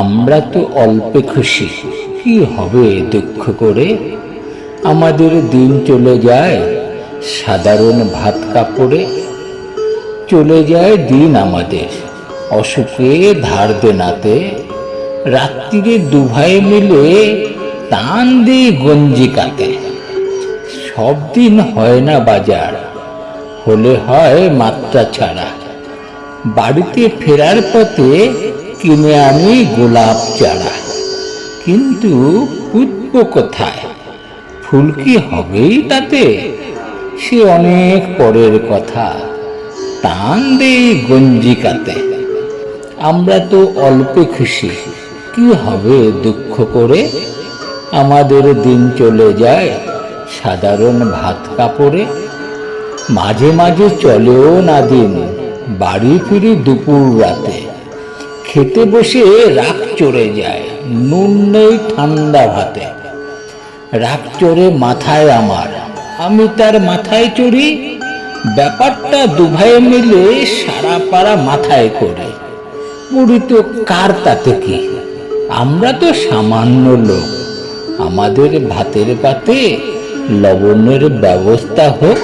আমরা তো অল্পে খুশি। কি হবে দুঃখ করে? আমাদের দিন চলে যায় সাধারণ ভাত কাপড়ে। চলে যায় দিন আমাদের অসুখে ধার দেনাতে। রাত্রিরে দুভাই মিলে টান দিই গঞ্জি কাতে সব দিন হয় না বাজার, হলে হয় মাত্রা ছাড়া। বাড়িতে ফেরার পথে কিনে আনি গোলাপ চারা। কিন্তু পুষ্প কোথায়? ফুল কি হবেই তাতে? সে অনেক পরের কথা। টান দেই গঞ্জিকাতে। আমরা তো অল্পে খুশি। কি হবে দুঃখ করে? আমাদের দিন চলে যায় সাধারণ ভাত কাপড়ে। মাঝে মাঝে চলেও না দিন, বাড়ি ফিরি দুপুর রাতে। খেতে বসে রাগ চড়ে যায়, নুন নেই ঠান্ডা ভাতে। রাগ চড়ে মাথায় আমার, আমি তার মাথায় চড়ি, ব্যাপারটা দুভাই মিলে সারা পাড়া মাথায় করে। পুরি তো কার তাতে কি? আমরা তো সামান্য লোক। আমাদের ভাতের পাতে লবণের ব্যবস্থা হোক